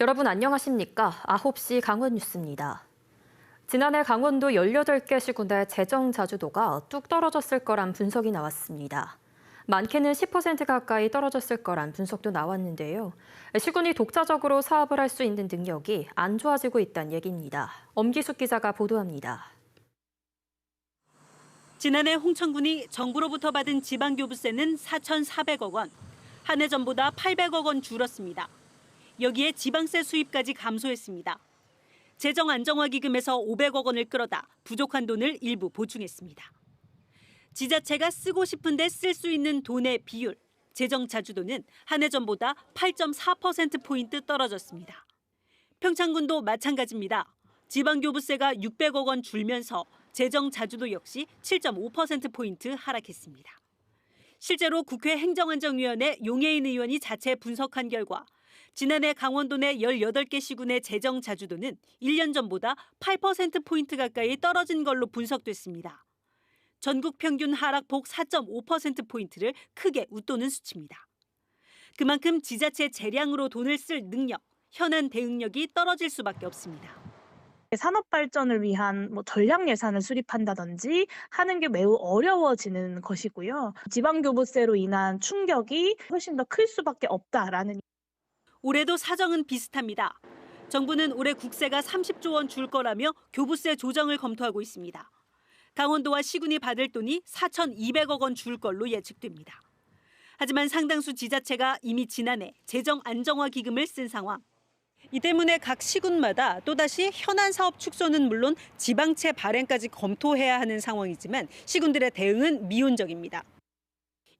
여러분 안녕하십니까? 9시 강원 뉴스입니다. 지난해 강원도 18개 시군의 재정 자주도가 뚝 떨어졌을 거란 분석이 나왔습니다. 많게는 10% 가까이 떨어졌을 거란 분석도 나왔는데요. 시군이 독자적으로 사업을 할 수 있는 능력이 안 좋아지고 있다는 얘기입니다. 엄기숙 기자가 보도합니다. 지난해 홍천군이 정부로부터 받은 지방교부세는 4,400억 원, 한 해 전보다 800억 원 줄었습니다. 여기에 지방세 수입까지 감소했습니다. 재정 안정화 기금에서 500억 원을 끌어다 부족한 돈을 일부 보충했습니다. 지자체가 쓰고 싶은데 쓸 수 있는 돈의 비율, 재정 자주도는 한 해 전보다 8.4%포인트 떨어졌습니다. 평창군도 마찬가지입니다. 지방교부세가 600억 원 줄면서 재정 자주도 역시 7.5%포인트 하락했습니다. 실제로 국회 행정안정위원회 용해인 의원이 자체 분석한 결과 지난해 강원도 내 18개 시군의 재정 자주도는 1년 전보다 8%포인트 가까이 떨어진 걸로 분석됐습니다. 전국 평균 하락폭 4.5%포인트를 크게 웃도는 수치입니다. 그만큼 지자체 재량으로 돈을 쓸 능력, 현안 대응력이 떨어질 수밖에 없습니다. 산업 발전을 위한 뭐 전략 예산을 수립한다든지 하는 게 매우 어려워지는 것이고요. 지방 교부세로 인한 충격이 훨씬 더 클 수밖에 없다라는 올해도 사정은 비슷합니다. 정부는 올해 국세가 30조 원 줄 거라며 교부세 조정을 검토하고 있습니다. 강원도와 시군이 받을 돈이 4,200억 원 줄 걸로 예측됩니다. 하지만 상당수 지자체가 이미 지난해 재정 안정화 기금을 쓴 상황. 이 때문에 각 시군마다 또다시 현안 사업 축소는 물론 지방채 발행까지 검토해야 하는 상황이지만 시군들의 대응은 미온적입니다.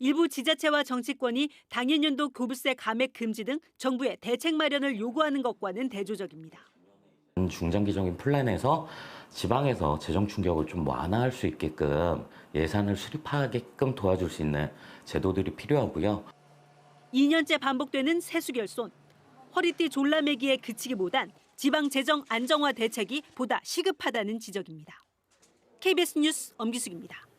일부 지자체와 정치권이 당일연도 교부세 감액 금지 등 정부의 대책 마련을 요구하는 것과는 대조적입니다. 중장기적인 플랜에서 지방에서 재정 충격을 좀 완화할 수 있게끔 예산을 수립하게끔 도와줄 수 있는 제도들이 필요하고요. 2년째 반복되는 세수 결손. 허리띠 졸라매기에 그치기보단 지방 재정 안정화 대책이 보다 시급하다는 지적입니다. KBS 뉴스 엄기숙입니다.